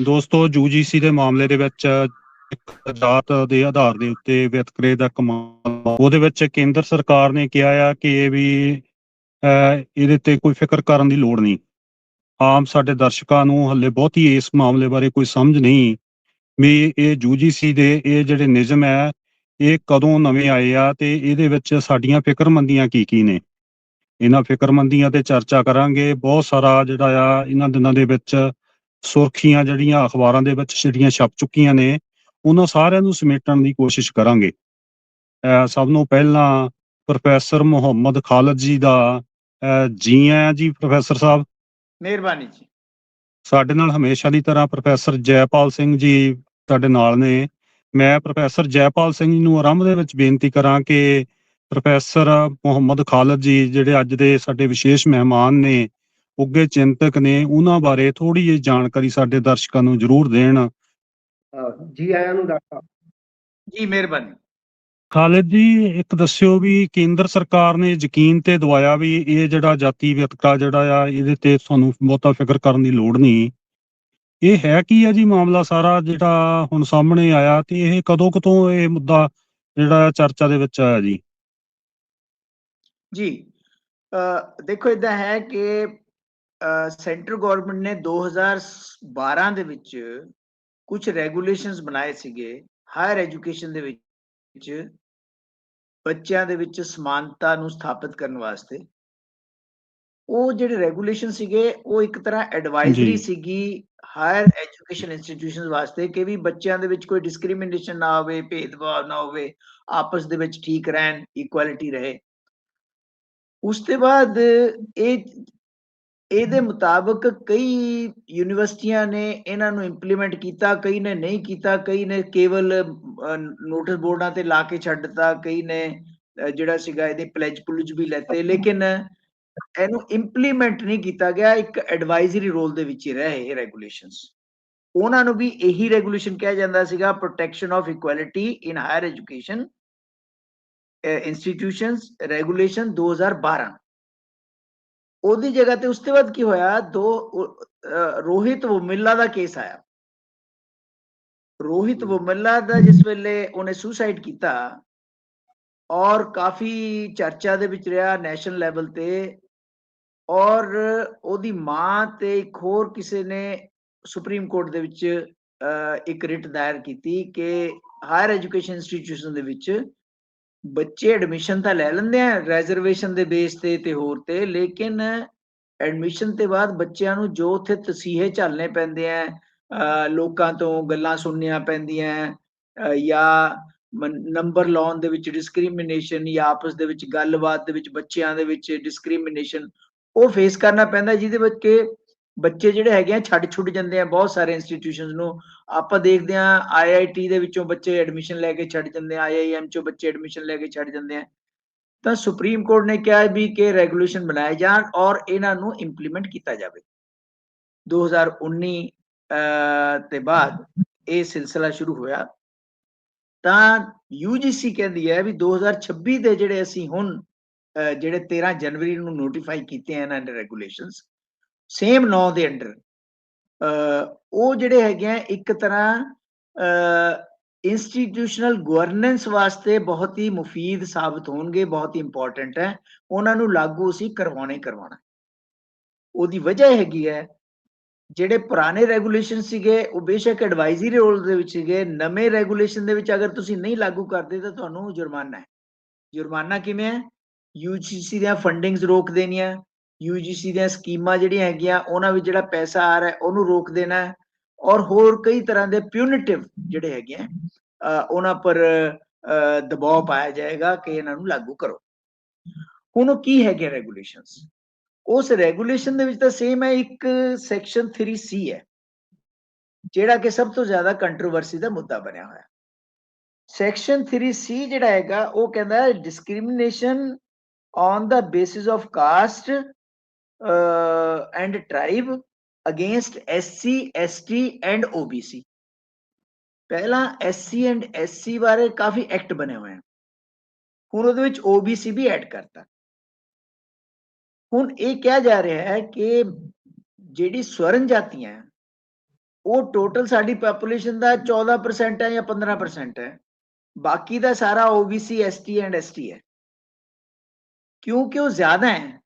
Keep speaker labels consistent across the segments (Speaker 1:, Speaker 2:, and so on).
Speaker 1: ਦੋਸਤੋ ਯੂਜੀਸੀ ਦੇ ਮਾਮਲੇ ਦੇ ਵਿੱਚ ਜਾਤ ਦੇ ਆਧਾਰ ਦੇ ਉੱਤੇ ਵਿਤਕਰੇ ਦਾ ਕਮਾਲ। ਉਹਦੇ ਵਿੱਚ ਕੇਂਦਰ ਸਰਕਾਰ ਨੇ ਕਿਹਾ ਆ ਕਿ ਇਹ ਵੀ ਇਹਦੇ ਤੇ ਕੋਈ ਫਿਕਰ ਕਰਨ ਦੀ ਲੋੜ ਨਹੀਂ। ਆਮ ਸਾਡੇ ਦਰਸ਼ਕਾਂ ਨੂੰ ਹੱਲੇ ਬਹੁਤੀ ਇਸ ਮਾਮਲੇ ਬਾਰੇ ਕੋਈ ਸਮਝ ਨਹੀਂ ਵੀ ਇਹ ਯੂਜੀਸੀ ਦੇ ਇਹ ਜਿਹੜੇ ਨਿਯਮ ਹੈ, ਇਹ ਕਦੋਂ ਨਵੇਂ ਆਏ ਆ ਤੇ ਇਹਦੇ ਵਿੱਚ ਸਾਡੀਆਂ ਫਿਕਰਮੰਦੀਆਂ ਕੀ ਕੀ ਨੇ। ਇਹਨਾਂ ਫਿਕਰਮੰਦੀਆਂ ਤੇ ਚਰਚਾ ਕਰਾਂਗੇ। ਬਹੁਤ ਸਾਰਾ ਜਿਹੜਾ ਆ, ਇਹਨਾਂ ਦਿਨਾਂ ਦੇ ਵਿੱਚ ਸੁਰਖੀਆਂ ਜਿਹੜੀਆਂ ਅਖਬਾਰਾਂ ਦੇ ਵਿੱਚ ਜਿਹੜੀਆਂ ਛਪ ਚੁੱਕੀਆਂ ਨੇ ਉਹਨਾਂ ਸਾਰਿਆਂ ਨੂੰ ਸਮੇਟਣ ਦੀ ਕੋਸ਼ਿਸ਼ ਕਰਾਂਗੇ। ਸਭ ਨੂੰ ਪਹਿਲਾਂ ਪ੍ਰੋਫੈਸਰ ਮੁਹੰਮਦ ਖਾਲਦ ਜੀ ਦਾ ਜੀ ਆਇਆਂ ਜੀ ਪ੍ਰੋਫੈਸਰ ਸਾਹਿਬ।
Speaker 2: ਮਿਹਰਬਾਨੀ ਜੀ।
Speaker 1: ਸਾਡੇ ਨਾਲ ਹਮੇਸ਼ਾ ਦੀ ਤਰ੍ਹਾਂ ਪ੍ਰੋਫੈਸਰ ਜੈਪਾਲ ਸਿੰਘ ਜੀ ਤੁਹਾਡੇ ਨਾਲ ਨੇ। ਮੈਂ ਪ੍ਰੋਫੈਸਰ ਜੈਪਾਲ ਸਿੰਘ ਜੀ ਨੂੰ ਆਰੰਭ ਦੇ ਵਿੱਚ ਬੇਨਤੀ ਕਰਾਂ ਕਿ ਪ੍ਰੋਫੈਸਰ ਮੁਹੰਮਦ ਖਾਲਦ ਜੀ ਜਿਹੜੇ ਅੱਜ ਦੇ ਸਾਡੇ ਵਿਸ਼ੇਸ਼ ਮਹਿਮਾਨ ਨੇ ਉੱਗੇ ਚਿੰਤਕ ਨੇ ਉਹਨਾਂ ਬਾਰੇ ਥੋੜੀ ਜਿਹੀ ਜਾਣਕਾਰੀ ਸਾਡੇ ਦਰਸ਼ਕਾਂ ਨੂੰ ਜ਼ਰੂਰ ਦੇਣ।
Speaker 3: ਜੀ ਆਇਆਂ ਨੂੰ ਡਾਕਟਰ।
Speaker 2: ਜੀ ਮਿਹਰਬਾਨੀ।
Speaker 1: ਖਾਲਿਦ ਜੀ ਇੱਕ ਦੱਸਿਓ ਵੀ ਕੇਂਦਰ ਸਰਕਾਰ ਨੇ ਯਕੀਨ ਤੇ ਦਵਾਇਆ ਵੀ ਇਹ ਜਿਹੜਾ ਜਾਤੀ ਵਿਤਕਰਾ ਜਿਹੜਾ ਆ ਇਹਦੇ ਤੇ ਤੁਹਾਨੂੰ ਬਹੁਤਾ ਫਿਕਰ ਕਰਨ ਦੀ ਲੋੜ ਨਹੀਂ। ਇਹ ਹੈ ਕੀ ਆ ਜੀ ਮਾਮਲਾ ਸਾਰਾ ਜਿਹੜਾ ਹੁਣ ਸਾਹਮਣੇ ਆਇਆ ਤੇ ਇਹ ਕਦੋਂ ਕਦੋਂ ਇਹ ਮੁੱਦਾ ਜਿਹੜਾ ਚਰਚਾ ਦੇ ਵਿੱਚ ਆਇਆ ਜੀ?
Speaker 2: ਜੀ ਅ, ਦੇਖੋ ਇਦਾਂ ਹੈ ਕਿ ਸੈਂਟਰ ਗਵਰਨਮੈਂਟ ਨੇ 2012 ਦੇ ਵਿੱਚ ਕੁਝ ਰੈਗੂਲੇਸ਼ਨਸ ਬਣਾਏ ਸੀਗੇ ਹਾਇਰ ਐਜੂਕੇਸ਼ਨ ਦੇ ਵਿੱਚ ਬੱਚਿਆਂ ਦੇ ਵਿੱਚ ਸਮਾਨਤਾ ਨੂੰ ਸਥਾਪਿਤ ਕਰਨ ਵਾਸਤੇ ਉਹ ਜਿਹੜੇ ਰੈਗੂਲੇਸ਼ਨ ਸੀਗੇ ਉਹ ਇੱਕ ਤਰ੍ਹਾਂ ਐਡਵਾਈਜ਼ਰੀ। ਸੀਗੀ ਹਾਇਰ ਐਜੂਕੇਸ਼ਨ ਇੰਸਟੀਟਿਊਸ਼ਨਸ ਵਾਸਤੇ ਕਿ ਵੀ ਬੱਚਿਆਂ ਦੇ ਵਿੱਚ ਕੋਈ ਡਿਸਕ੍ਰਿਮੀਨੇਸ਼ਨ ਨਾ ਹੋਵੇ ਭੇਦਭਾਵ ਨਾ ਹੋਵੇ ਆਪਸ ਦੇ ਵਿੱਚ ਠੀਕ ਰਹਿਣ ਇਕੁਐਲਿਟੀ ਰਹੇ ਉਸ ਤੋਂ ਬਾਅਦ ਇਹ ਇਹਦੇ ਮੁਤਾਬਕ ਕਈ ਯੂਨੀਵਰਸਿਟੀਆਂ ਨੇ ਇਹਨਾਂ ਨੂੰ ਇੰਪਲੀਮੈਂਟ ਕੀਤਾ, ਕਈ ਨੇ ਨਹੀਂ ਕੀਤਾ, ਕਈ ਨੇ ਕੇਵਲ ਨੋਟਿਸ ਬੋਰਡਾਂ ਤੇ ਲਾ ਕੇ ਛੱਡ ਦਿੱਤਾ, ਕਈ ਨੇ ਜਿਹੜਾ ਸੀਗਾ ਇਹਦੇ ਪਲੇਜ ਪੁਲਜ ਵੀ ਲੈਤੇ, ਲੇਕਿਨ ਇਹਨੂੰ ਇੰਪਲੀਮੈਂਟ ਨਹੀਂ ਕੀਤਾ ਗਿਆ, ਇੱਕ ਐਡਵਾਈਜ਼ਰੀ ਰੋਲ ਦੇ ਵਿੱਚ ਹੀ ਰਹੇ ਇਹ ਰੈਗੂਲੇਸ਼ਨਸ ਉਹਨਾਂ ਨੂੰ ਵੀ ਇਹੀ ਰੈਗੂਲੇਸ਼ਨ ਕਿਹਾ ਜਾਂਦਾ ਸੀਗਾ protection of equality in higher education institutions regulation 2012 ਉਹਦੀ ਜਗ੍ਹਾ ਤੇ ਉਸ ਤੋਂ ਬਾਅਦ ਕੀ ਹੋਇਆ? ਦੋ ਰੋਹਿਤ ਵੋਮਿਲਾ ਦਾ ਕੇਸ ਆਇਆ। ਰੋਹਿਤ ਵੋਮਿਲਾ ਦਾ ਜਿਸ ਵੇਲੇ ਉਹਨੇ ਸੁਸਾਈਡ ਕੀਤਾ ਔਰ ਕਾਫੀ ਚਰਚਾ ਦੇ ਵਿੱਚ ਰਿਹਾ ਨੈਸ਼ਨਲ ਲੈਵਲ ਤੇ ਔਰ ਉਹਦੀ ਮਾਂ ਤੇ ਇੱਕ ਹੋਰ ਕਿਸੇ ਨੇ ਸੁਪਰੀਮ ਕੋਰਟ ਦੇ ਵਿੱਚ ਇੱਕ ਰਿਟ ਦਾਇਰ ਕੀਤੀ ਕਿ ਹਾਇਰ ਐਜੂਕੇਸ਼ਨ ਇੰਸਟੀਟਿਊਸ਼ਨ ਦੇ ਵਿੱਚ ਬੱਚੇ ਐਡਮਿਸ਼ਨ ਤਾਂ ਲੈ ਲੈਂਦੇ ਆ ਰਿਜ਼ਰਵੇਸ਼ਨ ਦੇ ਬੇਸ ਤੇ ਤੇ ਹੋਰ ਤੇ, ਲੇਕਿਨ ਐਡਮਿਸ਼ਨ ਤੇ ਬਾਅਦ ਬੱਚਿਆਂ ਨੂੰ ਜੋ ਉੱਥੇ ਤਸੀਹੇ ਝੱਲਣੇ ਪੈਂਦੇ ਆ ਲੋਕਾਂ ਤੋਂ ਗੱਲਾਂ ਸੁਣਨੀਆਂ ਪੈਂਦੀਆਂ ਜਾਂ ਨੰਬਰ ਲਾਉਣ ਦੇ ਵਿੱਚ ਡਿਸਕ੍ਰਿਮੀਨੇਸ਼ਨ ਜਾਂ ਆਪਸ ਦੇ ਵਿੱਚ ਗੱਲਬਾਤ ਦੇ ਵਿੱਚ ਬੱਚਿਆਂ ਦੇ ਵਿੱਚ ਡਿਸਕ੍ਰਿਮੀਨੇਸ਼ਨ ਉਹ ਫੇਸ ਕਰਨਾ ਪੈਂਦਾ ਜਿਹਦੇ ਵਿੱਚ ਕਿ ਬੱਚੇ ਜਿਹੜੇ ਹੈਗੇ ਆ ਛੱਡ ਛੁੱਟ ਜਾਂਦੇ ਆ ਬਹੁਤ ਸਾਰੇ ਇੰਸਟੀਟਿਊਸ਼ਨਸ ਨੂੰ। ਆਪਾਂ ਦੇਖਦੇ ਆ ਆਈਆਈਟੀ ਦੇ ਵਿੱਚੋਂ ਬੱਚੇ ਐਡਮਿਸ਼ਨ ਲੈ ਕੇ ਛੱਡ ਜਾਂਦੇ ਆ ਆਈਆਈਐਮ ਚੋਂ ਬੱਚੇ ਐਡਮਿਸ਼ਨ ਲੈ ਕੇ ਛੱਡ ਜਾਂਦੇ ਆ। ਤਾਂ ਸੁਪਰੀਮ ਕੋਰਟ ਨੇ ਕਿਹਾ ਵੀ ਕਿ ਰੈਗੂਲੇਸ਼ਨ ਬਣਾਏ ਜਾਣ ਔਰ ਇਹਨਾਂ ਨੂੰ ਇੰਪਲੀਮੈਂਟ ਕੀਤਾ ਜਾਵੇ। 2019 ਅਹ, ਤੇ ਬਾਅਦ ਇਹ ਸਿਲਸਿਲਾ ਸ਼ੁਰੂ ਹੋਇਆ। ਤਾਂ ਯੂਜੀਸੀ ਕਹਿੰਦੀ ਹੈ ਵੀ 2026 ਦੇ ਜਿਹੜੇ ਅਸੀਂ ਹੁਣ ਜਿਹੜੇ 13 ਜਨਵਰੀ ਨੂੰ ਨੋਟੀਫਾਈ ਕੀਤੇ ਆ ਇਹਨਾਂ ਦੇ ਰੈਗੂਲੇਸ਼ਨਸ ਸੇਮ ਲਾਅ ਦੇ ਅੰਡਰ। ਉਹ ਜਿਹੜੇ ਹੈਗੇ ਆ, ਇੱਕ ਤਰ੍ਹਾਂ ਇੰਸਟੀਟਿਊਸ਼ਨਲ ਗਵਰਨੈਂਸ ਵਾਸਤੇ ਬਹੁਤ ਹੀ ਮੁਫੀਦ ਸਾਬਤ ਹੋਣਗੇ, ਬਹੁਤ ਹੀ ਇੰਪੋਰਟੈਂਟ ਹੈ। ਉਹਨਾਂ ਨੂੰ ਲਾਗੂ ਅਸੀਂ ਕਰਵਾਉਣਾ ਹੀ ਕਰਵਾਉਣਾ। ਉਹਦੀ ਵਜ੍ਹਾ ਹੈਗੀ ਹੈ, ਜਿਹੜੇ ਪੁਰਾਣੇ ਰੈਗੂਲੇਸ਼ਨ ਸੀਗੇ, ਉਹ ਬੇਸ਼ੱਕ ਐਡਵਾਈਜ਼ਰੀ ਰੋਲ ਦੇ ਵਿੱਚ ਸੀਗੇ, ਨਵੇਂ ਰੈਗੂਲੇਸ਼ਨ ਦੇ ਵਿੱਚ ਅਗਰ ਤੁਸੀਂ ਨਹੀਂ ਲਾਗੂ ਕਰਦੇ, ਤਾਂ ਤੁਹਾਨੂੰ ਜੁਰਮਾਨਾ ਹੈ। ਜੁਰਮਾਨਾ ਕਿਵੇਂ ਹੈ? ਯੂਜੀਸੀ ਦੀਆਂ ਫੰਡਿੰਗਸ ਰੋਕ ਦੇਣੀਆਂ ਯੂਜੀਸੀ ਦੀਆਂ ਸਕੀਮਾਂ ਜਿਹੜੀਆਂ ਹੈਗੀਆਂ, ਉਹਨਾਂ ਵਿੱਚ ਜਿਹੜਾ ਪੈਸਾ ਆ ਰਿਹਾ, ਉਹਨੂੰ ਰੋਕ ਦੇਣਾ ਹੈ। ਔਰ ਹੋਰ ਕਈ ਤਰ੍ਹਾਂ ਦੇ ਪਿਊਨਿਟਿਵ ਜਿਹੜੇ ਹੈਗੇ ਆ ਉਹਨਾਂ ਪਰ ਦਬਾਅ ਪਾਇਆ ਜਾਏਗਾ ਕਿ ਇਹਨਾਂ ਨੂੰ ਲਾਗੂ ਕਰੋ। ਹੁਣ ਉਹ ਕੀ ਹੈਗੇ ਰੈਗੂਲੇਸ਼ਨਸ ਉਸ ਰੈਗੂਲੇਸ਼ਨ ਦੇ ਵਿੱਚ ਤਾਂ ਸੇਮ ਹੈ, ਇੱਕ ਸੈਕਸ਼ਨ 3C ਹੈ, ਜਿਹੜਾ ਕਿ ਸਭ ਤੋਂ ਜ਼ਿਆਦਾ ਕੰਟਰੋਵਰਸੀ ਦਾ ਮੁੱਦਾ ਬਣਿਆ ਹੋਇਆ। ਸੈਕਸ਼ਨ 3C ਜਿਹੜਾ ਹੈਗਾ, ਉਹ ਕਹਿੰਦਾ ਹੈ discrimination on the basis of caste uh, and tribe against SC, ST and OBC. ਪਹਿਲਾਂ SC and SC ਬਾਰੇ ਕਾਫੀ ਐਕਟ ਬਣੇ ਹੋਏ ਹਨ। ਹੁਣ ਉਹਦੇ ਵਿੱਚ OBC ਵੀ ਐਡ ਕਰਤਾ। ਹੁਣ ਇਹ ਕਿਹਾ ਜਾ ਰਿਹਾ ਹੈ ਕਿ ਜਿਹੜੀ ਸਵਰਨ ਜਾਤੀਆਂ ਉਹ ਟੋਟਲ ਸਾਡੀ ਪੋਪੂਲੇਸ਼ਨ ਦਾ 14% ਹੈ ਜਾਂ 15% ਹੈ। ਬਾਕੀ ਦਾ ਸਾਰਾ OBC ST ਐਂਡ ST ਹੈ। ਕਿਉਂਕਿ ਉਹ ਜ਼ਿਆਦਾ ਹੈ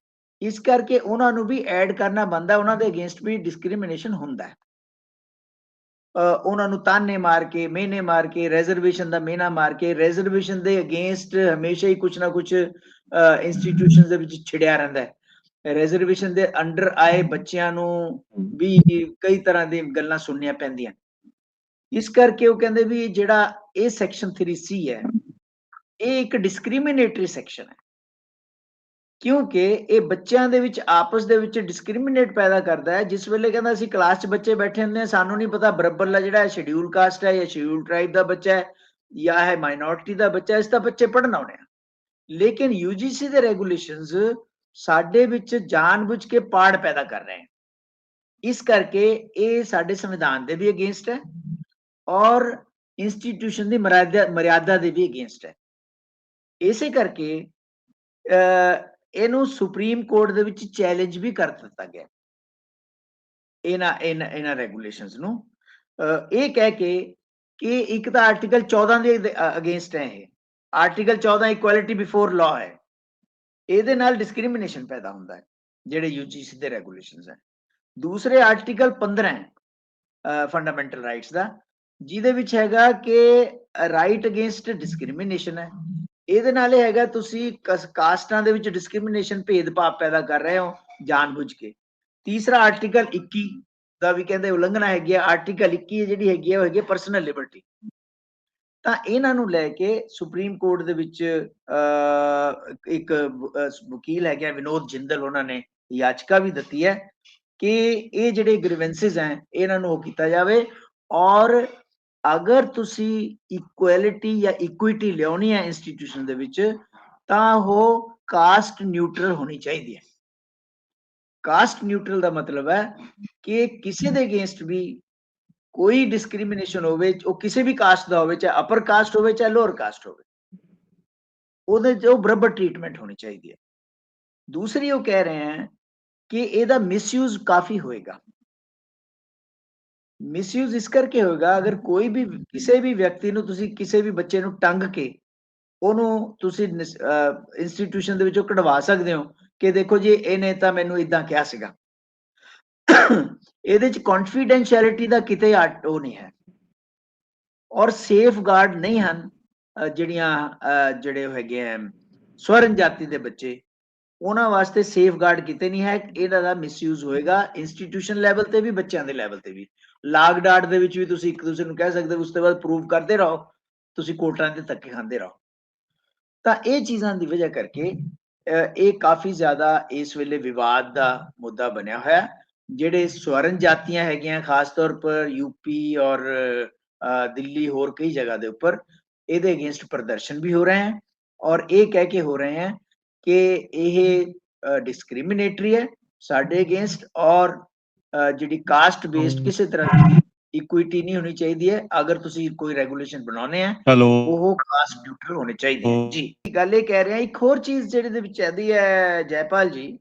Speaker 2: ਇਸ ਕਰਕੇ ਉਹਨਾਂ ਨੂੰ ਵੀ ਐਡ ਕਰਨਾ ਬੰਦਾ ਉਹਨਾਂ ਦੇ ਅਗੇਂਸਟ ਵੀ ਡਿਸਕ੍ਰਿਮੀਨੇਸ਼ਨ ਹੁੰਦਾ ਹੈ। ਉਹਨਾਂ ਨੂੰ ਤਾਨੇ ਮਾਰ ਕੇ, ਮਿਹਨੇ ਮਾਰ ਕੇ ਰਿਜ਼ਰਵੇਸ਼ਨ ਦਾ ਮਿਹਨਾ ਮਾਰ ਕੇ ਰਿਜ਼ਰਵੇਸ਼ਨ ਦੇ ਅਗੇਂਸਟ ਹਮੇਸ਼ਾ ਹੀ ਕੁਝ ਨਾ ਕੁਝ ਇੰਸਟੀਟਿਊਸ਼ਨਸ ਦੇ ਵਿੱਚ ਛਿੜਿਆ ਰਹਿੰਦਾ ਹੈ। ਰਿਜ਼ਰਵੇਸ਼ਨ ਦੇ ਅੰਡਰ ਆਏ ਬੱਚਿਆਂ ਨੂੰ ਵੀ ਕਈ ਤਰ੍ਹਾਂ ਦੀ ਗੱਲਾਂ ਸੁਣਨੀਆਂ ਪੈਂਦੀਆਂ ਇਸ ਕਰਕੇ ਉਹ ਕਹਿੰਦੇ ਵੀ ਜਿਹੜਾ ਇਹ ਸੈਕਸ਼ਨ 3C ਹੈ, ਇਹ ਇੱਕ ਡਿਸਕ੍ਰਿਮੀਨੇਟਰੀ ਸੈਕਸ਼ਨ ਹੈ। ਕਿਉਂਕਿ ਇਹ ਬੱਚਿਆਂ ਦੇ ਵਿੱਚ ਆਪਸ ਦੇ ਵਿੱਚ ਡਿਸਕ੍ਰਿਮੀਨੇਟ ਪੈਦਾ ਕਰਦਾ ਹੈ। ਜਿਸ ਵੇਲੇ ਕਹਿੰਦਾ ਅਸੀਂ ਕਲਾਸ 'ਚ ਬੱਚੇ ਬੈਠੇ ਹੁੰਦੇ ਆ ਸਾਨੂੰ ਨਹੀਂ ਪਤਾ ਬਰਬਰਲਾ ਜਿਹੜਾ ਸ਼ਡਿਊਲ ਕਾਸਟ ਹੈ ਜਾਂ ਸ਼ਡਿਊਲ ਟ੍ਰਾਈਬ ਦਾ ਬੱਚਾ ਹੈ ਜਾਂ ਹੈ ਮਾਈਨੋਰਟੀ ਦਾ ਬੱਚਾ ਹੈ, ਇਸ ਦਾ ਬੱਚੇ ਪੜ੍ਹਨ ਆਉਣੇ ਆ। ਲੇਕਿਨ UGC ਦੇ ਰੈਗੂਲੇਸ਼ਨਸ ਸਾਡੇ ਵਿੱਚ ਜਾਣਬੁੱਝ ਕੇ ਪਾੜ ਪੈਦਾ ਕਰ ਰਹੇ ਹਨ ਇਸ ਕਰਕੇ ਇਹ ਸਾਡੇ ਸੰਵਿਧਾਨ ਦੇ ਵੀ ਅਗੇਂਸਟ ਹੈ ਔਰ ਇੰਸਟੀਟਿਊਸ਼ਨ ਦੀ ਮਰਿਆਦਾ ਮਰਿਆਦਾ ਦੇ ਵੀ ਅਗੇਂਸਟ ਹੈ। ਇਸੇ ਕਰਕੇ ਇਹਨੂੰ ਸੁਪਰੀਮ ਕੋਰਟ ਦੇ ਵਿੱਚ ਚੈਲੰਜ ਵੀ ਕਰ ਦਿੱਤਾ ਗਿਆ। ਇਹਨਾਂ ਇਹਨਾਂ ਇਹਨਾਂ ਰੈਗੂਲੇਸ਼ਨਸ ਨੂੰ। ਇਹ ਕਹਿ ਕੇ ਕਿ ਇੱਕ ਤਾਂ ਆਰਟੀਕਲ 14 ਦੇ ਅਗੇਂਸਟ ਹੈ ਇਹ। ਆਰਟੀਕਲ 14 ਇਕੁਐਲਿਟੀ ਬਿਫੋਰ ਲਾਅ ਹੈ। ਇਹਦੇ ਨਾਲ ਡਿਸਕ੍ਰਿਮੀਨੇਸ਼ਨ ਪੈਦਾ ਹੁੰਦਾ ਹੈ, ਜਿਹੜੇ UGC ਦੇ ਰੈਗੂਲੇਸ਼ਨਸ ਹੈ। ਦੂਸਰੇ ਆਰਟੀਕਲ 15 ਹੈ ਫੰਡਾਮੈਂਟਲ ਰਾਈਟਸ ਦਾ, ਜਿਹਦੇ ਵਿੱਚ ਹੈਗਾ ਕਿ ਰਾਈਟ ਅਗੇਂਸਟ ਡਿਸਕ੍ਰਿਮੀਨੇਸ਼ਨ ਹੈ। ਇਹਦੇ ਨਾਲ ਇਹ ਹੈਗਾ ਤੁਸੀਂ ਕਾਸਟਾਂ ਦੇ ਵਿੱਚ ਡਿਸਕ੍ਰਿਮੀਨੇਸ਼ਨ ਭੇਦਭਾਵ ਪੈਦਾ ਕਰ ਰਹੇ ਹੋ ਜਾਣਬੁੱਝ ਕੇ। ਤੀਸਰਾ ਆਰਟੀਕਲ 21 ਦਾ ਵੀ ਕਹਿੰਦੇ ਉਲੰਘਣਾ ਹੈਗੀ ਆ। ਆਰਟੀਕਲ 21 ਜਿਹੜੀ ਹੈਗੀ ਆ ਉਹ ਹੈਗੀ ਪਰਸਨਲ ਲਿਬਰਟੀ ਤਾਂ ਇਹਨਾਂ ਨੂੰ ਲੈ ਕੇ ਸੁਪਰੀਮ ਕੋਰਟ ਦੇ ਵਿੱਚ ਇੱਕ ਵ- ਅਹ, ਵਕੀਲ ਹੈਗਾ ਵਿਨੋਦ ਜਿੰਦਲ ਉਹਨਾਂ ਨੇ ਯਾਚਕਾ ਵੀ ਦਿੱਤੀ ਹੈ ਕਿ ਇਹ ਜਿਹੜੇ ਗ੍ਰੀਵੈਂਸਸ ਹੈ ਇਹਨਾਂ ਨੂੰ ਉਹ ਕੀਤਾ ਜਾਵੇ ਔਰ ਅਗਰ ਤੁਸੀਂ ਇਕੁਐਲਿਟੀ ਜਾਂ ਇਕੁਇਟੀ ਲਿਆਉਣੀ ਹੈ ਇੰਸਟੀਟਿਊਸ਼ਨ ਦੇ ਵਿੱਚ, ਤਾਂ ਉਹ ਕਾਸਟ ਨਿਊਟਰਲ ਹੋਣੀ ਚਾਹੀਦੀ ਹੈ। ਕਾਸਟ ਨਿਊਟਰਲ ਦਾ ਮਤਲਬ ਹੈ ਕਿ ਕਿਸੇ ਦੇ ਅਗੇਂਸਟ ਵੀ ਕੋਈ ਡਿਸਕ੍ਰਿਮੀਨੇਸ਼ਨ ਹੋਵੇ, ਉਹ ਕਿਸੇ ਵੀ ਕਾਸਟ ਦਾ ਹੋਵੇ, ਚਾਹੇ ਅਪਰ ਕਾਸਟ ਹੋਵੇ, ਚਾਹੇ ਲੋਅਰ ਕਾਸਟ ਹੋਵੇ, ਉਹਦੇ 'ਚ ਉਹ ਬਰਾਬਰ ਟ੍ਰੀਟਮੈਂਟ ਹੋਣੀ ਚਾਹੀਦੀ ਹੈ। ਦੂਸਰੀ ਉਹ ਕਹਿ ਰਹੇ ਹੈ ਕਿ ਇਹਦਾ ਮਿਸਯੂਜ਼ ਕਾਫੀ ਹੋਏਗਾ। ਮਿਸਯੂਜ਼ ਇਸ ਕਰਕੇ ਹੋਏਗਾ ਅਗਰ ਕੋਈ ਵੀ ਕਿਸੇ ਵੀ ਵਿਅਕਤੀ ਨੂੰ ਤੁਸੀਂ ਕਿਸੇ ਵੀ ਬੱਚੇ ਨੂੰ ਟੰਗ ਕੇ ਉਹਨੂੰ ਤੁਸੀਂ ਇੰਸਟੀਟਿਊਸ਼ਨ ਦੇ ਵਿੱਚੋਂ ਕਢਵਾ ਸਕਦੇ ਹੋ ਕਿ ਦੇਖੋ ਜੀ ਇਹਨੇ ਤਾਂ ਮੈਨੂੰ ਇਦਾਂ ਕਿਹਾ ਸੀਗਾ। ਇਹਦੇ ਚ ਕੌਨਫੀਡੈਂਸ਼ੀਅਲਿਟੀ ਦਾ ਕਿਤੇ ਉਹ ਨਹੀਂ ਹੈ। ਔਰ ਸੇਫ ਗਾਰਡ ਨਹੀਂ ਹਨ ਜਿਹੜੀਆਂ ਜਿਹੜੇ ਹੈਗੇ ਆ ਸਵਰਨ ਜਾਤੀ ਦੇ ਬੱਚੇ ਉਹਨਾਂ ਵਾਸਤੇ ਸੇਫ ਗਾਰਡ ਕਿਤੇ ਨਹੀਂ ਹੈ ਇਹਨਾਂ ਦਾ ਮਿਸਯੂਜ਼ ਹੋਏਗਾ ਇੰਸਟੀਟਿਊਸ਼ਨ ਲੈਵਲ ਤੇ ਵੀ ਬੱਚਿਆਂ ਦੇ ਲੈਵਲ ਤੇ ਵੀ। ਲਾਗ ਡਾਟ ਦੇ ਵਿੱਚ ਵੀ ਤੁਸੀਂ ਇੱਕ ਦੂਸਰੇ ਨੂੰ ਕਹਿ ਸਕਦੇ ਹੋ, ਉਸ ਤੋਂ ਬਾਅਦ ਪ੍ਰੂਵ ਕਰਦੇ ਰਹੋ, ਤੁਸੀਂ ਕੋਰਟਾਂ ਦੇ ਧੱਕੇ ਖਾਂਦੇ ਰਹੋ। ਤਾਂ ਇਹ ਚੀਜ਼ਾਂ ਦੀ ਵਜ੍ਹਾ ਕਰਕੇ ਇਹ ਕਾਫੀ ਜ਼ਿਆਦਾ ਇਸ ਵੇਲੇ ਵਿਵਾਦ ਦਾ ਮੁੱਦਾ ਬਣਿਆ ਹੋਇਆ ਜਿਹੜੇ ਸਵਰਨ ਜਾਤੀਆਂ ਹੈਗੀਆਂ, ਖਾਸ ਤੌਰ ਪਰ ਯੂਪੀ ਔਰ ਦਿੱਲੀ ਹੋਰ ਕਈ ਜਗ੍ਹਾ ਦੇ ਉੱਪਰ, ਇਹਦੇ ਅਗੇਂਸਟ ਪ੍ਰਦਰਸ਼ਨ ਵੀ ਹੋ ਰਹੇ ਹਨ ਔਰ ਇਹ ਕਹਿ ਕੇ ਹੋ ਰਹੇ ਹਨ ਕਿ ਇਹ ਡਿਸਕ੍ਰਿਮੀਨੇਟਰੀ ਹੈ ਸਾਡੇ ਅਗੇਂਸਟ ਔਰ ਜਿਹੜੀ ਕਾਸਟ ਬੇਸਡ ਕਿਸੇ ਤਰ੍ਹਾਂ ਦੀ ਇਕੁਇਟੀ ਨਹੀਂ ਹੋਣੀ ਚਾਹੀਦੀ ਹੈ ਅਗਰ ਤੁਸੀਂ ਕੋਈ ਰੈਗੂਲੇਸ਼ਨ ਬਣਾਉਣੇ ਆ ਉਹ ਕਾਸਟ ਨਿਊਟਰਲ ਹੋਣੇ ਚਾਹੀਦੇ। ਜੀ ਗੱਲ ਇਹ ਕਹਿ ਰਿਹਾ ਇੱਕ ਹੋਰ ਚੀਜ਼ ਜਿਹੜੀ ਦੇ ਵਿੱਚ ਆਦੀ ਹੈ ਜੈਪਾਲ ਜੀ।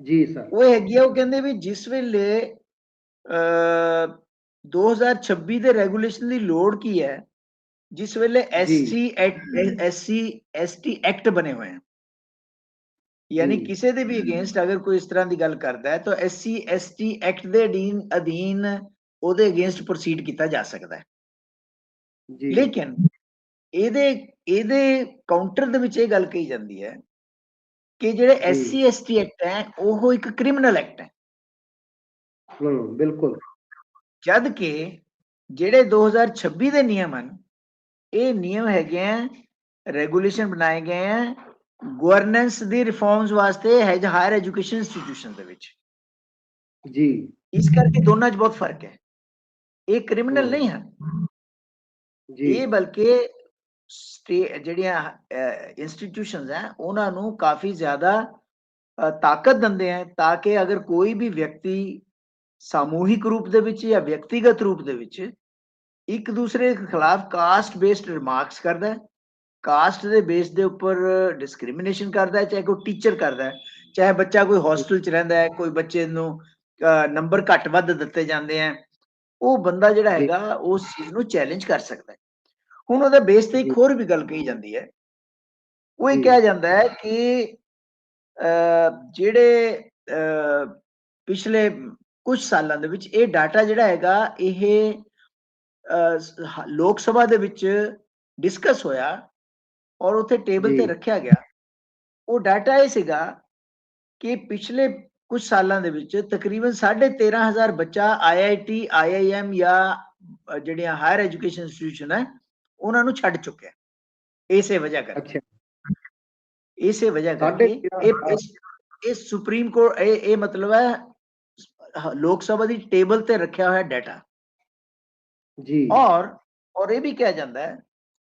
Speaker 3: ਜੀ ਸਰ
Speaker 2: ਉਹ ਹੈਗੀ ਆ ਉਹ ਕਹਿੰਦੇ ਵੀ ਜਿਸ ਵੇਲੇ ਅ 2026 ਦੇ ਰੈਗੂਲੇਸ਼ਨ ਦੀ ਲੋੜ ਕੀ ਹੈ ਜਿਸ ਵੇਲੇ ਐਸਸੀ ਐਸਸੀ ਐਸਟੀ ਐਕਟ ਬਣੇ ਹੋਏ ਹਨ ਯਾਨੀ। ਕਿਸੇ ਦੇ ਵੀ ਅਗੇਂਸਟ ਅਗਰ ਕੋਈ ਇਸ ਤਰ੍ਹਾਂ ਦੀ ਗੱਲ ਕਰਦਾ ਹੈ ਤਾਂ ਐਸਸੀ ਐਸਟੀ ਐਕਟ ਦੇ ਅਧੀਨ ਅਧੀਨ ਉਹਦੇ ਅਗੇਂਸਟ ਪ੍ਰੋਸੀਡ ਕੀਤਾ ਜਾ ਸਕਦਾ ਹੈ।
Speaker 3: ਜੀ।
Speaker 2: ਲੇਕਿਨ ਇਹਦੇ ਇਹਦੇ ਕਾਊਂਟਰ ਦੇ ਵਿੱਚ ਇਹ ਗੱਲ ਕਹੀ ਜਾਂਦੀ ਹੈ ਕਿ ਜਿਹੜੇ ਐਸਸੀ ਐਸਟੀ ਐਕਟ ਹੈ ਉਹ ਇੱਕ ਕ੍ਰਿਮੀਨਲ ਐਕਟ ਹੈ।
Speaker 3: ਹੂੰ ਬਿਲਕੁਲ।
Speaker 2: ਜਦ ਕਿ ਜਿਹੜੇ 2026 ਦੇ ਨਿਯਮ ਹਨ ਇਹ ਨਿਯਮ ਹੈਗੇ ਆ ਰੈਗੂਲੇਸ਼ਨ ਬਣਾਏ ਗਏ ਆ ਗਵਰਨੈਂਸ ਦੀ ਰਿਫਾਰਮਸ ਵਾਸਤੇ ਹੈ ਹਾਇਰ ਐਜੂਕੇਸ਼ਨ ਇੰਸਟੀਟਿਊਸ਼ਨ ਦੇ ਵਿੱਚ।
Speaker 3: ਜੀ।
Speaker 2: ਇਸ ਕਰਕੇ ਦੋਨਾਂ 'ਚ ਬਹੁਤ ਫ਼ਰਕ ਹੈ। ਇਹ ਕ੍ਰਿਮੀਨਲ ਨਹੀਂ ਹਨ।
Speaker 3: ਜੀ।
Speaker 2: ਇਹ ਬਲਕਿ ਜਿਹੜੀਆਂ ਇੰਸਟੀਟਿਊਸ਼ਨਸ ਹੈ ਉਹਨਾਂ ਨੂੰ ਕਾਫੀ ਜ਼ਿਆਦਾ ਤਾਕਤ ਦਿੰਦੇ ਹੈ ਤਾਂ ਕਿ ਅਗਰ ਕੋਈ ਵੀ ਵਿਅਕਤੀ ਸਮੂਹਿਕ ਰੂਪ ਦੇ ਵਿੱਚ ਜਾਂ ਵਿਅਕਤੀਗਤ ਰੂਪ ਦੇ ਵਿੱਚ ਇੱਕ ਦੂਸਰੇ ਦੇ ਖਿਲਾਫ ਕਾਸਟ ਬੇਸਡ ਰਿਮਾਰਕਸ ਕਰਦਾ ਹੈ ਕਾਸਟ ਦੇ ਬੇਸ ਦੇ ਉੱਪਰ ਡਿਸਕ੍ਰਿਮੀਨੇਸ਼ਨ ਕਰਦਾ ਹੈ ਚਾਹੇ ਕੋਈ ਟੀਚਰ ਕਰਦਾ ਹੈ ਚਾਹੇ ਬੱਚਾ ਕੋਈ ਹੋਸਟਲ 'ਚ ਰਹਿੰਦਾ ਹੈ ਕੋਈ ਬੱਚੇ ਨੂੰ ਨੰਬਰ ਘੱਟ ਵੱਧ ਦਿੱਤੇ ਜਾਂਦੇ ਹੈ ਉਹ ਬੰਦਾ ਜਿਹੜਾ। ਹੈਗਾ ਉਸ ਚੀਜ਼ ਨੂੰ ਚੈਲੰਜ ਕਰ ਸਕਦਾ ਹੈ ਹੁਣ ਉਹਦੇ ਬੇਸ ਤੇ ਇੱਕ। ਹੋਰ ਵੀ ਗੱਲ ਕਹੀ ਜਾਂਦੀ ਹੈ ਉਹ ਇਹ। ਕਿਹਾ ਜਾਂਦਾ ਹੈ ਕਿ ਜਿਹੜੇ ਪਿਛਲੇ ਕੁਝ ਸਾਲਾਂ ਦੇ ਵਿੱਚ ਇਹ ਡਾਟਾ ਜਿਹੜਾ ਹੈਗਾ ਇਹ ਲੋਕ ਸਭਾ ਦੇ ਵਿੱਚ ਡਿਸਕਸ ਹੋਇਆ ਔਰ ਉੱਥੇ ਟੇਬਲ ਤੇ। ਰੱਖਿਆ ਗਿਆ। ਉਹ ਡਾਟਾ ਇਹ ਸੀਗਾ ਕਿ ਪਿਛਲੇ ਕੁਝ ਸਾਲਾਂ ਦੇ ਵਿੱਚ ਤਕਰੀਬਨ 13500 ਬੱਚਾ ਆਈਆਈਟੀ ਆਈਆਈਐਮ ਜਾਂ ਜਿਹੜੀਆਂ ਹਾਇਰ ਐਜੂਕੇਸ਼ਨ ਇੰਸਟੀਟਿਊਸ਼ਨ ਹੈ ਉਹਨਾਂ ਨੂੰ ਛੱਡ ਚੁੱਕਿਆ। ਇਸੇ ਵਜ੍ਹਾ ਕਰਕੇ।
Speaker 3: ਅੱਛਾ।
Speaker 2: ਇਸੇ ਵਜ੍ਹਾ ਕਰਕੇ ਇਹ ਇਹ ਸੁਪਰੀਮ ਕੋਰਟ ਇਹ ਇਹ ਮਤਲਬ ਹ- ਲੋਕ ਸਭਾ ਦੀ ਟੇਬਲ ਤੇ ਰੱਖਿਆ ਹੋਇਆ ਡਾਟਾ
Speaker 3: ਜੀ।
Speaker 2: ਔਰ ਔਰ ਇਹ ਵੀ ਕਿਹਾ ਜਾਂਦਾ ਹੈ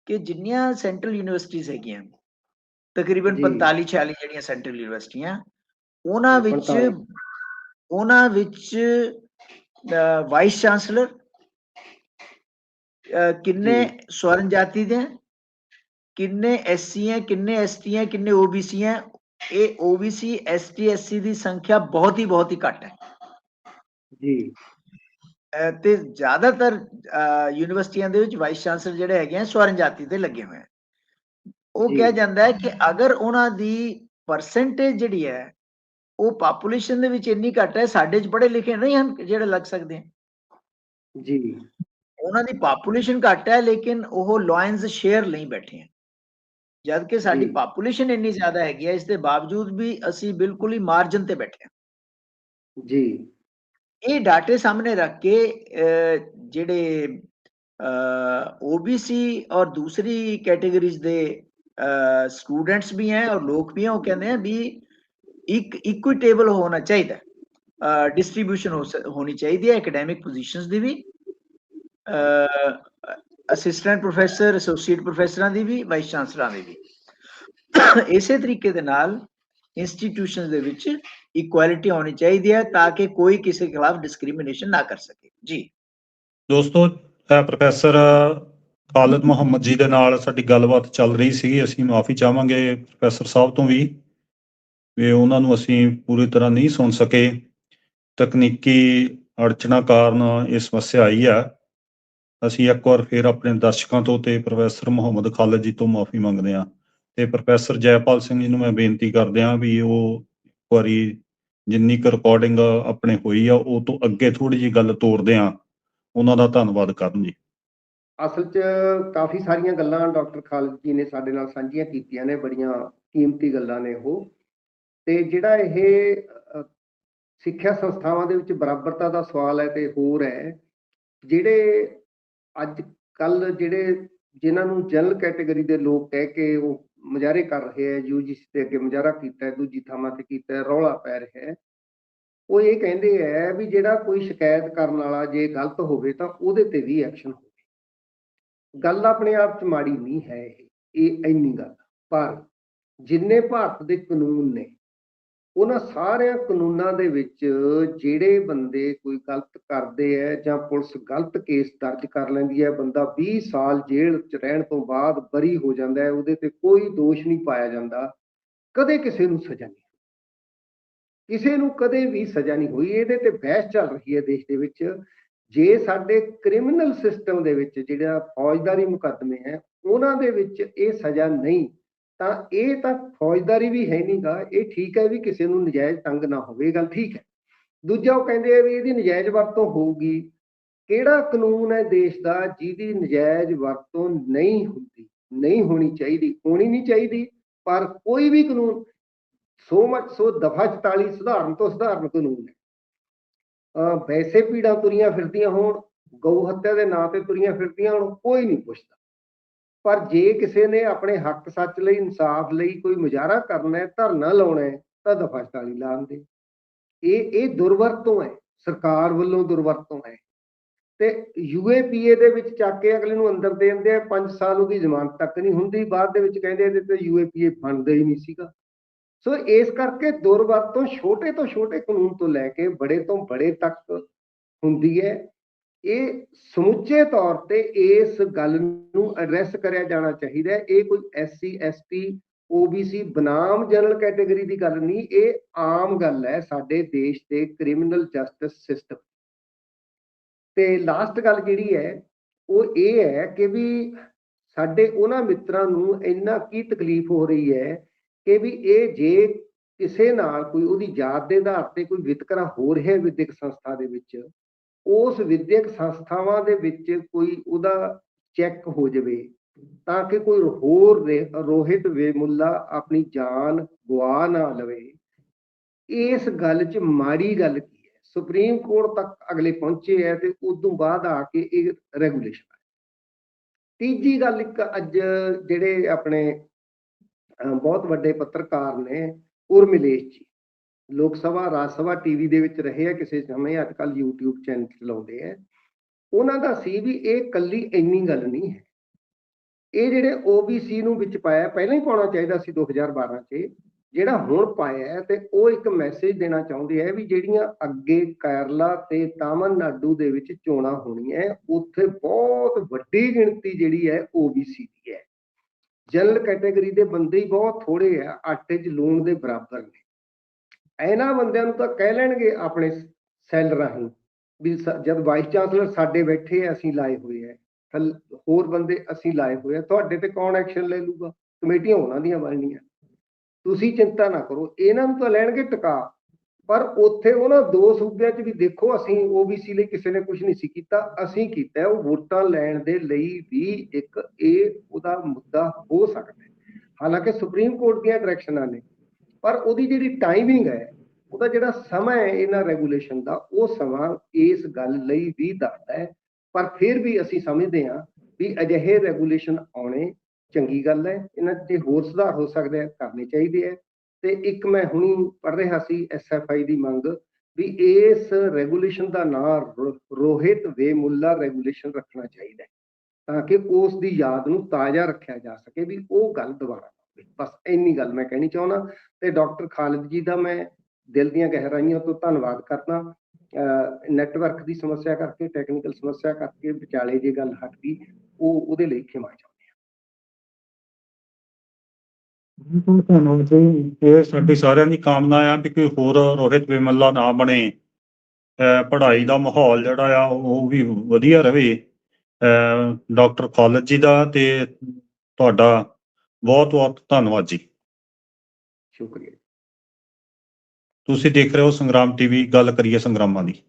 Speaker 2: ਕਿ ਜਿੰਨੀਆਂ ਸੈਂਟਰਲ ਯੂਨੀਵਰਸਿਟੀਆਂ ਹੈਗੀਆਂ ਤਕਰੀਬਨ
Speaker 3: ਜੀ।
Speaker 2: 45 46 ਜਿਹੜੀਆਂ ਸੈਂਟਰਲ ਯੂਨੀਵਰਸਿਟੀਆਂ ਉਹਨਾਂ ਵਿੱਚ
Speaker 3: 45
Speaker 2: ਉਹਨਾਂ ਵਿੱਚ ਵਾਈਸ ਚਾਂਸਲਰ ਕਿੰਨੇ। ਸਵਰਨ ਜਾਤੀ ਦੇ ਕਿੰਨੇ ਐਸਸੀ ਹੈ ਕਿੰਨੇ ਐਸਟੀ ਹੈ ਕਿੰਨੇ ਓਬੀਸੀ ਹੈ ਇਹ ਓਬੀਸੀ ਐਸਟੀ ਐਸਸੀ ਦੀ ਸੰਖਿਆ ਬਹੁਤ ਹੀ ਬਹੁਤ ਹੀ ਘੱਟ ਹੈ
Speaker 3: ਜੀ
Speaker 2: ਤੇ ਜ਼ਿਆਦਾਤਰ ਯੂਨੀਵਰਸਿਟੀਆਂ ਦੇ ਵਿੱਚ ਵਾਈਸ ਚਾਂਸਲਰ ਜਿਹੜੇ ਹੈਗੇ ਆ ਸਵਰਨ ਜਾਤੀ ਤੇ ਲੱਗੇ ਹੋਏ ਆ। ਉਹ। ਕਿਹਾ ਜਾਂਦਾ ਹੈ ਕਿ ਅਗਰ ਉਹਨਾਂ ਦੀ ਪਰਸੈਂਟੇਜ ਜਿਹੜੀ ਹੈ ਉਹ ਪਾਪੂਲੇਸ਼ਨ ਦੇ ਵਿੱਚ ਇੰਨੀ ਘੱਟ ਹੈ ਸਾਡੇ ਚ ਪੜ੍ਹੇ ਲਿਖੇ ਨਹੀਂ ਹਨ ਜਿਹੜੇ ਲੱਗ ਸਕਦੇ। ਆ
Speaker 3: ਜੀ।
Speaker 2: ਉਹਨਾਂ ਦੀ ਪਾਪੂਲੇਸ਼ਨ ਘੱਟ ਹੈ ਲੇਕਿਨ ਉਹ ਲਾਇਨਸ ਸ਼ੇਅਰ ਲਈ ਬੈਠੇ ਆ। ਜਦ ਕਿ ਸਾਡੀ। ਪਾਪੂਲੇਸ਼ਨ ਇੰਨੀ ਜ਼ਿਆਦਾ ਹੈਗੀ ਹੈ ਇਸ ਦੇ ਬਾਵਜੂਦ ਵੀ ਅਸੀਂ ਬਿਲਕੁਲ ਹੀ ਮਾਰਜਨ ਤੇ ਬੈਠੇ ਹਾਂ
Speaker 3: ਜੀ।
Speaker 2: ਇਹ ਡਾਟੇ ਸਾਹਮਣੇ ਰੱਖ ਕੇ ਜਿਹੜੇ ਓਬੀਸੀ ਔਰ ਦੂਸਰੀ ਕੈਟਾਗਰੀਜ਼ ਦੇ ਸਟੂਡੈਂਟਸ ਵੀ ਹੈ ਔਰ ਲੋਕ ਵੀ ਹੈ, ਉਹ ਕਹਿੰਦੇ ਆ ਵੀ ਇੱਕ ਇਕੁਇਟੇਬਲ ਹੋਣਾ ਚਾਹੀਦਾ ਡਿਸਟ੍ਰੀਬਿਊਸ਼ਨ ਹੋਣੀ ਚਾਹੀਦੀ ਹੈ ਐਕੈਡੈਮਿਕ ਪੋਜੀਸ਼ਨਸ ਦੀ ਵੀ ਅਸਿਸਟੈਂਟ ਪ੍ਰੋਫੈਸਰ ਐਸੋਸੀਏਟ ਪ੍ਰੋਫੈਸਰਾਂ ਦੀ ਵੀ ਵਾਈਸ ਚਾਂਸਲਰਾਂ ਦੀ ਵੀ। ਇਸੇ ਤਰੀਕੇ ਦੇ ਨਾਲ ਇੰਸਟੀਟਿਊਸ਼ਨਸ ਦੇ ਵਿੱਚ ਇਕੁਐਲਿਟੀ ਹੋਣੀ ਚਾਹੀਦੀ ਹੈ ਤਾਂ ਕਿ ਕੋਈ ਕਿਸੇ ਖਿਲਾਫ ਡਿਸਕ੍ਰਿਮੀਨੇਸ਼ਨ ਨਾ ਕਰ ਸਕੇ। ਜੀ।
Speaker 1: ਦੋਸਤੋ ਪ੍ਰੋਫੈਸਰ ਖਾਲਦ ਮੁਹੰਮਦ ਜੀ ਦੇ ਨਾਲ ਸਾਡੀ ਗੱਲਬਾਤ ਚੱਲ ਰਹੀ ਸੀਗੀ। ਅਸੀਂ ਮਾਫੀ ਚਾਹਾਂਗੇ ਪ੍ਰੋਫੈਸਰ ਸਾਹਿਬ ਤੋਂ ਵੀ ਵੀ ਉਹਨਾਂ ਨੂੰ ਅਸੀਂ ਪੂਰੀ ਤਰ੍ਹਾਂ ਨਹੀਂ ਸੁਣ ਸਕੇ। ਤਕਨੀਕੀ ਅੜਚਣਾ ਕਾਰਨ ਇਹ ਸਮੱਸਿਆ ਆਈ ਆ। ਅਸੀਂ ਇੱਕ ਵਾਰ ਫਿਰ ਆਪਣੇ ਦਰਸ਼ਕਾਂ ਤੋਂ ਤੇ ਪ੍ਰੋਫੈਸਰ ਮੁਹੰਮਦ ਖਾਲਦ ਜੀ ਤੋਂ ਮਾਫੀ ਮੰਗਦੇ ਹਾਂ। ਤੇ ਪ੍ਰੋਫੈਸਰ ਜੈਪਾਲ ਸਿੰਘ ਜੀ ਨੂੰ ਮੈਂ ਬੇਨਤੀ ਕਰਦਿਆਂ ਵੀ ਉਹ ਇੱਕ ਵਾਰੀ ਜਿੰਨੀ ਕੁ ਰਿਕਾਰਡਿੰਗ ਆਪਣੇ ਹੋਈ ਆ, ਉਹ ਤੋਂ ਅੱਗੇ ਥੋੜੀ ਜੀ ਗੱਲ ਤੋਰਦੇ ਆ ਉਹਨਾਂ ਦਾ ਧੰਨਵਾਦ ਕਰਨ ਜੀ।
Speaker 3: ਅਸਲ 'ਚ ਕਾਫੀ ਸਾਰੀਆਂ ਗੱਲਾਂ ਡਾਕਟਰ ਖਾਲਿਦ ਜੀ ਨੇ ਸਾਡੇ ਨਾਲ ਸਾਂਝੀਆਂ ਕੀਤੀਆਂ ਨੇ, ਬੜੀਆਂ ਕੀਮਤੀ ਗੱਲਾਂ ਨੇ ਉਹ। ਤੇ ਜਿਹੜਾ ਇਹ ਸਿੱਖਿਆ ਸੰਸਥਾਵਾਂ ਦੇ ਵਿੱਚ ਬਰਾਬਰਤਾ ਦਾ ਸਵਾਲ ਹੈ ਤੇ ਹੋਰ ਹੈ, ਜਿਹੜੇ ਅੱਜ ਕੱਲ ਜਿਹੜੇ ਜਿਨ੍ਹਾਂ ਨੂੰ ਜਨਰਲ ਕੈਟਾਗਰੀ ਦੇ ਲੋਕ ਕਹਿ ਕੇ ਉਹ ਮੁਜ਼ਾਹਰੇ ਕਰ ਰਹੇ ਹੈ ਯੂਜੀਸੀ ਦੇ ਅੱਗੇ ਮੁਜ਼ਾਹਰਾ ਕੀਤਾ ਹੈ, ਦੂਜੀ ਥਾਵਾਂ ਤੇ ਕੀਤਾ ਹੈ, ਰੌਲਾ ਪੈ ਰਿਹਾ ਹੈ। ਉਹ ਇਹ ਕਹਿੰਦੇ ਹੈ ਵੀ ਜਿਹੜਾ ਕੋਈ ਸ਼ਿਕਾਇਤ ਕਰਨ ਵਾਲਾ ਜੇ ਗਲਤ ਹੋਵੇ ਤਾਂ ਉਹਦੇ ਤੇ ਵੀ ਐਕਸ਼ਨ ਹੋਵੇ। ਗੱਲ ਆਪਣੇ ਆਪ 'ਚ ਮਾੜੀ ਨਹੀਂ ਹੈ ਇਹ ਇਹ ਇੰਨੀ ਗੱਲ ਪਰ ਜਿੰਨੇ ਭਾਰਤ ਦੇ ਕਾਨੂੰਨ ਨੇ ਉਹਨਾਂ ਸਾਰਿਆਂ ਕਾਨੂੰਨਾਂ ਦੇ ਵਿੱਚ ਜਿਹੜੇ ਬੰਦੇ ਕੋਈ ਗਲਤ ਕਰਦੇ ਹੈ ਜਾਂ ਪੁਲਿਸ ਗਲਤ ਕੇਸ ਦਰਜ ਕਰ ਲੈਂਦੀ ਹੈ ਬੰਦਾ 20 ਸਾਲ ਜੇਲ੍ਹ 'ਚ ਰਹਿਣ ਤੋਂ ਬਾਅਦ ਬਰੀ ਹੋ ਜਾਂਦਾ ਹੈ, ਉਹਦੇ ਤੇ ਕੋਈ ਦੋਸ਼ ਨਹੀਂ ਪਾਇਆ ਜਾਂਦਾ, ਕਦੇ ਕਿਸੇ ਨੂੰ ਸਜ਼ਾ ਨਹੀਂ ਕਿਸੇ ਨੂੰ ਕਦੇ ਵੀ ਸਜ਼ਾ ਨਹੀਂ ਹੋਈ, ਇਹਦੇ ਤੇ ਬਹਿਸ ਚੱਲ ਰਹੀ ਹੈ ਦੇਸ਼ ਦੇ ਵਿੱਚ। ਜੇ ਸਾਡੇ ਕ੍ਰਿਮੀਨਲ ਸਿਸਟਮ ਦੇ ਵਿੱਚ ਜਿਹੜਾ ਫੌਜਦਾਰੀ ਮੁਕੱਦਮੇ ਹੈ, ਉਹਨਾਂ ਦੇ ਵਿੱਚ ਇਹ ਸਜ਼ਾ ਨਹੀਂ ਤਾਂ ਇਹ ਤਾਂ ਫੌਜਦਾਰੀ ਵੀ ਹੈ ਨਹੀਂਗਾ ਇਹ ਠੀਕ ਹੈ ਵੀ ਕਿਸੇ ਨੂੰ ਨਜਾਇਜ਼ ਤੰਗ ਨਾ ਹੋਵੇ, ਇਹ ਗੱਲ ਠੀਕ ਹੈ। ਦੂਜਾ ਉਹ ਕਹਿੰਦੇ ਆ ਵੀ ਇਹਦੀ ਨਜਾਇਜ਼ ਵਰਤੋਂ ਹੋਊਗੀ। ਕਿਹੜਾ ਕਾਨੂੰਨ ਹੈ ਦੇਸ਼ ਦਾ ਜਿਹਦੀ ਨਜਾਇਜ਼ ਵਰਤੋਂ ਨਹੀਂ ਹੁੰਦੀ, ਨਹੀਂ ਹੋਣੀ ਚਾਹੀਦੀ, ਹੋਣੀ ਨਹੀਂ ਚਾਹੀਦੀ, ਪਰ ਕੋਈ ਵੀ ਕਾਨੂੰਨ, ਸੋ ਮਚ ਸੋ ਦਫਾ 44 ਸੁਧਾਰਨ ਤੋਂ ਸੁਧਾਰਨ ਕਾਨੂੰਨ ਹੈ। ਅਹ ਵੈਸੇ ਪੀੜਾਂ ਤੁਰੀਆਂ ਫਿਰਦੀਆਂ ਹੋਣ, ਗਊ ਹੱਤਿਆ ਦੇ ਨਾਂ ਤੇ ਤੁਰੀਆਂ ਫਿਰਦੀਆਂ ਹੋਣ, ਕੋਈ ਨਹੀਂ ਪੁੱਛਦਾ। ਪਰ ਜੇ ਕਿਸੇ ਨੇ ਆਪਣੇ ਹੱਕ ਸੱਚ ਲਈ, ਇਨਸਾਫ ਲਈ ਕੋਈ ਮੁਜ਼ਾਹਰਾ ਕਰਨਾ ਹੈ, ਧਰਨਾ ਲਾਉਣਾ ਹੈ, ਤਾਂ ਦਫਾ 44 ਲਾਉਣ ਦੇ ਇਹ ਇਹ ਦੁਰਵਰਤੋਂ ਹੈ, ਸਰਕਾਰ ਵੱਲੋਂ ਦੁਰਵਰਤੋਂ ਹੈ। ਤੇ ਯੂਏਪੀਏ ਦੇ ਵਿੱਚ ਚੱਕ ਕੇ ਅਗਲੇ ਨੂੰ ਅੰਦਰ ਦੇ ਦਿੰਦੇ ਆ 5 ਸਾਲ ਉਹਦੀ ਜ਼ਮਾਨਤ ਤੱਕ ਨਹੀਂ ਹੁੰਦੀ। ਬਾਅਦ ਦੇ ਵਿੱਚ ਕਹਿੰਦੇ ਇਹਦੇ ਤੇ ਯੂਏਪੀਏ ਬਣਦਾ ਹੀ ਨਹੀਂ ਸੀਗਾ। ਸੋ ਇਸ ਕਰਕੇ ਦੁਰਵਰਤੋਂ ਛੋਟੇ ਤੋਂ ਛੋਟੇ ਕਾਨੂੰਨ ਤੋਂ ਲੈ ਕੇ ਬੜੇ ਤੋਂ ਬੜੇ ਤੱਕ ਹੁੰਦੀ ਹੈ। ਇਹ ਸਮੁੱਚੇ ਤੌਰ ਤੇ ਇਸ ਗੱਲ ਨੂੰ ਐਡਰੈਸ ਕਰਿਆ ਜਾਣਾ ਚਾਹੀਦਾ ਹੈ। ਇਹ ਕੋਈ ਐਸਸੀ ਐਸਟੀ ਓਬੀਸੀ ਬਨਾਮ ਜਨਰਲ ਕੈਟਾਗਰੀ ਦੀ ਗੱਲ ਨਹੀਂ, ਇਹ ਆਮ ਗੱਲ ਹੈ ਸਾਡੇ ਦੇਸ਼ ਦੇ ਕ੍ਰਿਮੀਨਲ ਜਸਟਿਸ ਸਿਸਟਮ ਤੇ ਲਾਸਟ ਗੱਲ ਜਿਹੜੀ ਹੈ, ਉਹ ਇਹ ਹੈ ਕਿ ਵੀ ਸਾਡੇ ਉਹਨਾਂ ਮਿੱਤਰਾਂ ਨੂੰ ਇੰਨਾ ਕੀ ਤਕਲੀਫ ਹੋ ਰਹੀ ਹੈ ਕਿ ਵੀ ਇਹ ਜੇ ਕਿਸੇ ਨਾਲ ਕੋਈ ਉਹਦੀ ਯਾਦ ਦੇ ਆਧਾਰ ਤੇ ਕੋਈ ਵਿਤਕਰਾ ਹੋ ਰਿਹਾ ਹੈ ਵਿਦਿਅਕ ਸੰਸਥਾ ਦੇ ਵਿੱਚ ਉਸ ਵਿਦਿਅਕ ਸੰਸਥਾਵਾਂ ਦੇ ਵਿੱਚ ਕੋਈ ਉਹਦਾ ਚੈੱਕ ਹੋ ਜਾਵੇ, ਤਾਂ ਕਿ ਕੋਈ ਹੋਰ ਰੇ- ਰੋਹਿਤ ਵੇਮੁੱਲਾ ਆਪਣੀ ਜਾਨ ਗਵਾ ਨਾ ਲਵੇ। ਇਸ ਗੱਲ 'ਚ ਮਾੜੀ ਗੱਲ ਕੀ ਹੈ? ਸੁਪਰੀਮ ਕੋਰਟ ਤੱਕ ਅਗਲੇ ਪਹੁੰਚੇ ਹੈ ਤੇ ਉਦੋਂ ਬਾਅਦ ਆ ਕੇ ਇਹ ਰੈਗੂਲੇਸ਼ਨ ਆਇਆ। ਤੀਜੀ ਗੱਲ ਇੱਕ ਅੱਜ ਜਿਹੜੇ ਆਪਣੇ ਬਹੁਤ ਵੱਡੇ ਪੱਤਰਕਾਰ ਨੇ, ਉਰਮਿਲੇਸ਼ ਜੀ। ਲੋਕ ਸਭਾ, ਰਾਜ ਸਭਾ ਟੀਵੀ ਦੇ ਵਿੱਚ ਰਹੇ ਆ, ਕਿਸੇ ਸਮੇਂ ਅੱਜ ਕੱਲ YouTube ਚੈਨਲ ਚਲਾਉਂਦੇ ਆ। ਉਹਨਾਂ ਦਾ ਸੀ ਵੀ ਇਹ ਕੱਲੀ ਇੰਨੀ ਗੱਲ ਨਹੀਂ ਹੈ। ਇਹ ਜਿਹੜੇ OBC ਨੂੰ ਵਿੱਚ ਪਾਇਆ, ਪਹਿਲਾਂ ਹੀ ਪਾਉਣਾ ਚਾਹੀਦਾ ਸੀ 2012 'ਚ, ਜਿਹੜਾ ਹੁਣ ਪਾਇਆ ਤੇ ਉਹ ਇੱਕ ਮੈਸੇਜ ਦੇਣਾ ਚਾਹੁੰਦੇ ਹੈ ਵੀ ਜਿਹੜੀਆਂ ਅੱਗੇ ਕੇਰਲਾ ਤੇ ਤਾਮਿਲਨਾਡੂ ਦੇ ਵਿੱਚ ਚੋਣਾਂ ਹੋਣੀਆਂ ਉੱਥੇ ਬਹੁਤ ਵੱਡੀ ਗਿਣਤੀ ਜਿਹੜੀ ਹੈ OBC ਦੀ ਹੈ। ਜਨਰਲ ਕੈਟਾਗਰੀ ਦੇ ਬੰਦੇ ਹੀ ਬਹੁਤ ਥੋੜੇ ਆ, ਆਟੇ 'ਚ ਲੂਣ ਦੇ ਬਰਾਬਰ ਨੇ। ਇਹਨਾਂ ਬੰਦਿਆਂ ਨੂੰ ਤਾਂ ਕਹਿ ਲੈਣਗੇ ਆਪਣੇ ਸੈੱਲ ਰਾਹੀਂ ਵੀ ਜਦ ਵਾਈਸ ਚਾਂਸਲਰ ਸਾਡੇ ਬੈਠੇ ਆ, ਅਸੀਂ ਲਾਏ ਹੋਏ ਆ। ਹੋਰ ਬੰਦੇ ਅਸੀਂ ਲਾਏ ਹੋਏ ਆ। ਤੁਹਾਡੇ ਤੇ ਕੌਣ ਐਕਸ਼ਨ ਲੈ ਲੂਗਾ? ਕਮੇਟੀਆਂ ਉਹਨਾਂ ਦੀਆਂ ਬਣਨੀਆਂ। ਤੁਸੀਂ ਚਿੰਤਾ ਨਾ ਕਰੋ। ਇਹਨਾਂ ਨੂੰ ਤਾਂ ਲੈਣਗੇ ਟਿਕਾ। ਪਰ ਉੱਥੇ ਉਹਨਾਂ ਦੋ ਸੂਬਿਆਂ 'ਚ ਵੀ ਦੇਖੋ, ਅਸੀਂ OBC ਲਈ ਕਿਸੇ ਨੇ ਕੁਝ ਨਹੀਂ ਸੀ ਕੀਤਾ। ਅਸੀਂ ਕੀਤਾ ਉਹ ਵੋਟਾਂ ਲੈਣ ਦੇ ਲਈ ਵੀ ਇੱਕ ਇਹ ਉਹਦਾ ਮੁੱਦਾ ਹੋ ਸਕਦਾ ਹਾਲਾਂਕਿ ਸੁਪਰੀਮ ਕੋਰਟ ਦੀਆਂ ਡਾਇਰੈਕਸ਼ਨਾਂ ਨੇ। ਪਰ ਉਹਦੀ ਜਿਹੜੀ ਟਾਈਮਿੰਗ ਹੈ, ਉਹਦਾ ਜਿਹੜਾ ਸਮਾਂ ਹੈ ਇਹਨਾਂ ਰੈਗੂਲੇਸ਼ਨ ਦਾ, ਉਹ ਸਮਾਂ ਇਸ ਗੱਲ ਲਈ ਵੀ ਦੱਸਦਾ ਹੈ। ਪਰ ਫਿਰ ਵੀ ਅਸੀਂ ਸਮਝਦੇ ਹਾਂ ਵੀ ਅਜਿਹੇ ਰੈਗੂਲੇਸ਼ਨ ਆਉਣੇ ਚੰਗੀ ਗੱਲ ਹੈ, ਇਹਨਾਂ 'ਤੇ ਹੋਰ ਸੁਧਾਰ ਹੋ ਸਕਦਾ ਆ, ਕਰਨੇ ਚਾਹੀਦੇ ਹੈ ਤੇ ਇੱਕ ਮੈਂ ਹੁਣੀ ਪੜ੍ਹ ਰਿਹਾ ਸੀ ਐਸਐਫਆਈ ਦੀ ਮੰਗ ਵੀ ਇਸ ਰੈਗੂਲੇਸ਼ਨ ਦਾ ਨਾਮ ਰੋਹਿਤ ਵੇਮੁੱਲਾ ਰੈਗੂਲੇਸ਼ਨ ਰੱਖਣਾ ਚਾਹੀਦਾ ਤਾਂ ਕਿ ਉਸ ਦੀ ਯਾਦ ਨੂੰ ਤਾਜ਼ਾ ਰੱਖਿਆ ਜਾ ਸਕੇ ਵੀ ਉਹ ਗੱਲ ਦੁਬਾਰਾ ਬਸ ਇੰਨੀ ਗੱਲ ਮੈਂ ਕਹਿਣੀ ਚਾਹੁੰਦਾ ਤੇ ਡਾਕਟਰ ਖਾਲਿਦ ਜੀ ਦਾ ਮੈਂ ਦਿਲ ਦੀਆਂ ਗਹਿਰਾਈਆਂ ਤੋਂ ਧੰਨਵਾਦ ਕਰਦਾ। ਨੈਟਵਰਕ ਦੀ ਸਮੱਸਿਆ ਕਰਕੇ ਟੈਕਨੀਕਲ ਸਮੱਸਿਆ ਕਰਕੇ ਵਿਚਾਲੇ ਜੇ ਗੱਲ ਹਟ ਗਈ ਉਹ ਉਹਦੇ ਲਈ ਖਿਮਾ ਚਾਹੁੰਦਾ
Speaker 1: ਬਿਲਕੁਲ ਧੰਨਵਾਦ ਜੀ। ਇਹ ਸਾਡੀ ਸਾਰਿਆਂ ਦੀ ਕਾਮਨਾ ਆ ਵੀ ਕੋਈ ਹੋਰ ਰੋਹਿਤ ਵਿਮਲਾ ਨਾ ਬਣੇ। ਪੜ੍ਹਾਈ ਦਾ ਮਾਹੌਲ ਜਿਹੜਾ ਆ, ਉਹ ਵੀ ਵਧੀਆ ਰਹੇ। ਡਾਕਟਰ ਖਾਲਦ ਜੀ ਦਾ ਤੇ ਤੁਹਾਡਾ ਬਹੁਤ ਬਹੁਤ ਧੰਨਵਾਦ ਜੀ।
Speaker 3: ਸ਼ੁਕਰੀਆ।
Speaker 1: ਤੁਸੀਂ ਦੇਖ ਰਹੇ ਹੋ ਸੰਗਰਾਮ ਟੀਵੀ ਗੱਲ ਕਰੀਏ ਸੰਗਰਾਮਾਂ ਦੀ।